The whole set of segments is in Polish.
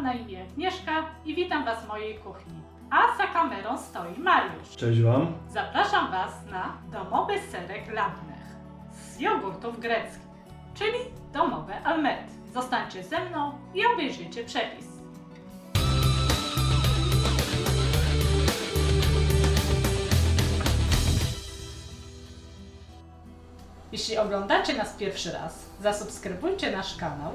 Mam na imię Agnieszka i witam Was w mojej kuchni. A za kamerą stoi Mariusz. Cześć Wam. Zapraszam Was na domowy serek Lambnech z jogurtów greckich, czyli domowe almety. Zostańcie ze mną i obejrzyjcie przepis. Jeśli oglądacie nas pierwszy raz, zasubskrybujcie nasz kanał,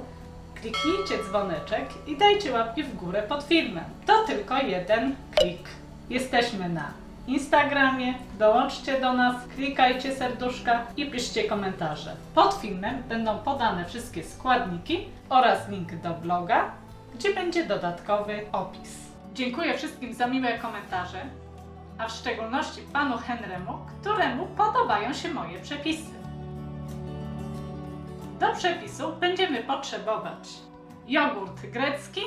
kliknijcie dzwoneczek i dajcie łapki w górę pod filmem. To tylko jeden klik. Jesteśmy na Instagramie, dołączcie do nas, klikajcie serduszka i piszcie komentarze. Pod filmem będą podane wszystkie składniki oraz link do bloga, gdzie będzie dodatkowy opis. Dziękuję wszystkim za miłe komentarze, a w szczególności panu Henrymu, któremu podobają się moje przepisy. Do przepisu będziemy potrzebować jogurt grecki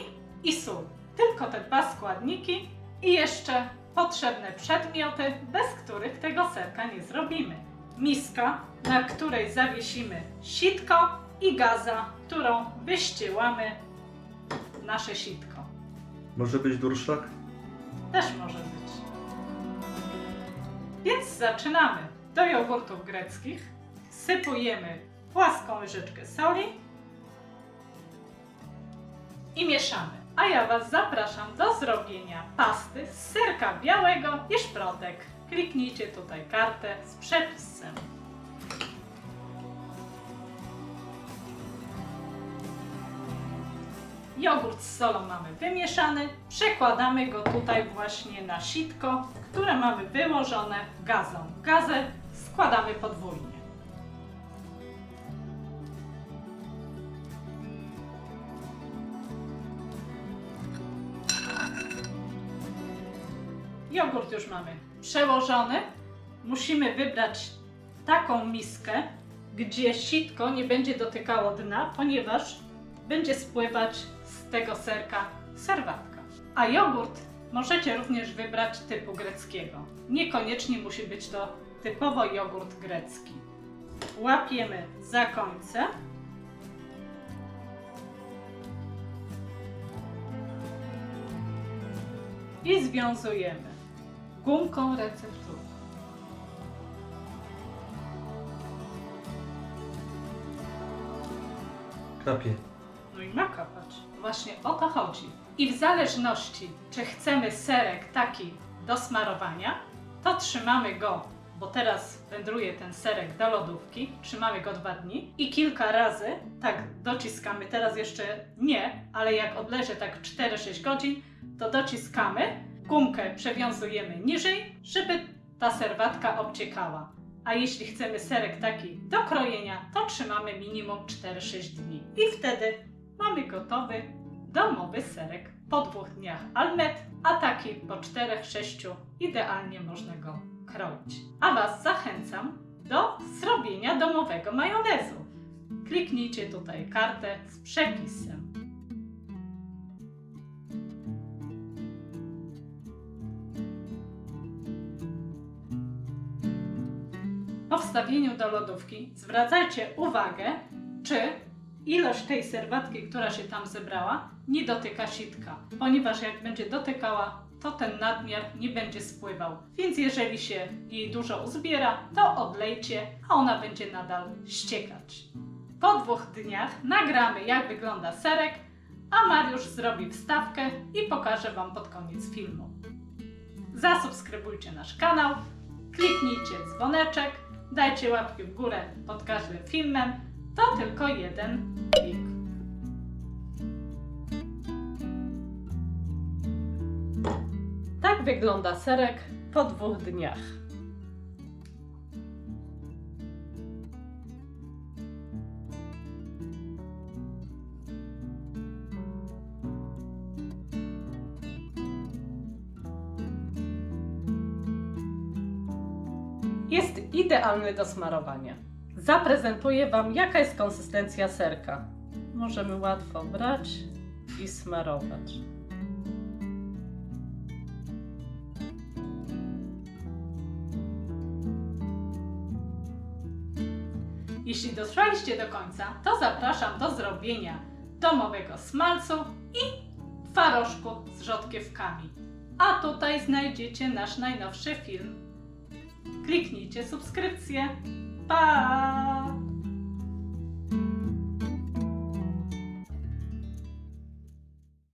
i sól. Tylko te dwa składniki i jeszcze potrzebne przedmioty, bez których tego serka nie zrobimy. Miska, na której zawiesimy sitko i gaza, którą wyściełamy nasze sitko. Może być durszak? Też może być. Więc zaczynamy. Do jogurtów greckich sypujemy płaską łyżeczkę soli i mieszamy. A ja Was zapraszam do zrobienia pasty z serka białego i szprotek. Kliknijcie tutaj kartę z przepisem. Jogurt z solą mamy wymieszany. Przekładamy go tutaj właśnie na sitko, które mamy wyłożone gazą. Gazę składamy podwójnie. Jogurt już mamy przełożony. Musimy wybrać taką miskę, gdzie sitko nie będzie dotykało dna, ponieważ będzie spływać z tego serka serwatka. A jogurt możecie również wybrać typu greckiego. Niekoniecznie musi być to typowo jogurt grecki. Łapiemy za końce. I związujemy gumką recepturą. Kapie. No i ma kapać. Właśnie o to chodzi. I w zależności, czy chcemy serek taki do smarowania, to trzymamy go, bo teraz wędruje ten serek do lodówki, trzymamy go dwa dni i kilka razy tak dociskamy, teraz jeszcze nie, ale jak odleży tak 4-6 godzin, to dociskamy, gumkę przewiązujemy niżej, żeby ta serwatka obciekała. A jeśli chcemy serek taki do krojenia, to trzymamy minimum 4-6 dni. I wtedy mamy gotowy domowy serek po dwóch dniach almet, a taki po 4-6 idealnie można go kroić. A Was zachęcam do zrobienia domowego majonezu. Kliknijcie tutaj kartę z przepisem. Po wstawieniu do lodówki zwracajcie uwagę, czy ilość tej serwatki, która się tam zebrała, nie dotyka sitka, ponieważ jak będzie dotykała, to ten nadmiar nie będzie spływał. Więc jeżeli się jej dużo uzbiera, to odlejcie, a ona będzie nadal ściekać. Po dwóch dniach nagramy, jak wygląda serek, a Mariusz zrobi wstawkę i pokaże Wam pod koniec filmu. Zasubskrybujcie nasz kanał, kliknijcie dzwoneczek, dajcie łapki w górę pod każdym filmem. To tylko jeden klik. Tak wygląda serek po dwóch dniach. Jest idealny do smarowania. Zaprezentuję Wam, jaka jest konsystencja serka. Możemy łatwo brać i smarować. Jeśli dotrwaliście do końca, to zapraszam do zrobienia domowego smalcu i twarożku z rzodkiewkami. A tutaj znajdziecie nasz najnowszy film. Kliknijcie subskrypcję. Pa!